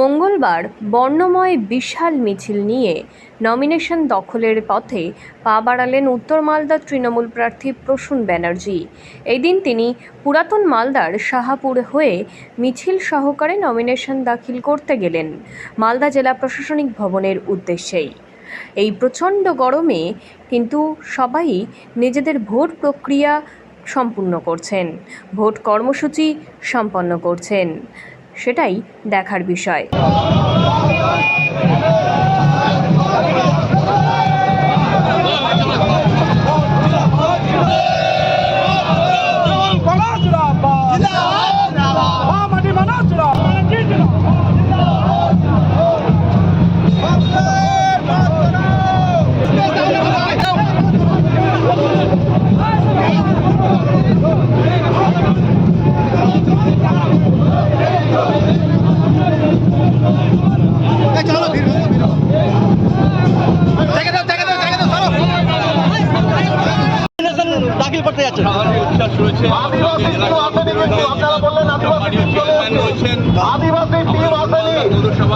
মঙ্গলবার বর্ণময় বিশাল মিছিল নিয়ে নমিনেশন দখলের পথে পা বাড়ালেন উত্তর মালদার তৃণমূল প্রার্থী প্রসূন ব্যানার্জি। এই দিন তিনি পুরাতন মালদার শাহাপুর হয়ে মিছিল সহকারে নমিনেশন দাখিল করতে গেলেন মালদা জেলা প্রশাসনিক ভবনের উদ্দেশ্যেই। এই প্রচণ্ড গরমে কিন্তু সবাই নিজেদের ভোট প্রক্রিয়া সম্পূর্ণ করছেন, ভোট কর্মসূচি সম্পন্ন করছেন। সেটাই দেখার বিষয়।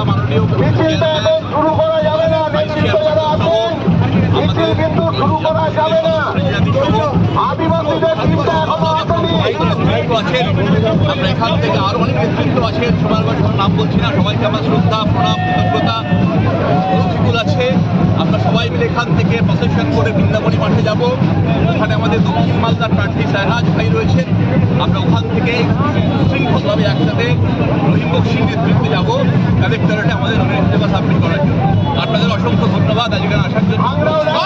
মাননীয় মিছিলটা এখন শুরু করা যাবে না। নেতৃত্ব যারা আছেন মিছিল কিন্তু শুরু করা যাবে না। আদিবাসীদের টিমটা এখনও আসেনি। আছেন আমরা এখান থেকে আরও অনেক নেতৃত্ব আছেন সবার নাম বলছি না সবাইকে আমার শ্রদ্ধা প্রণাম কৃতজ্ঞতা। আছে। সবাই মিলে এখান থেকে প্রসেশন করে বৃন্দাবনী মাঠে যাব। ওখানে আমাদের দক্ষিণ মালদার প্রার্থী সায়নাজ ভাই রয়েছেন। আমরা ওখান থেকে শৃঙ্খলভাবে একসাথে রহিম বক্সির নেতৃত্বে যাব। কালেক্টরেটে আমাদের সাবমিট করার জন্য। আপনাদের অসংখ্য ধন্যবাদ। আজকে আসার জন্য।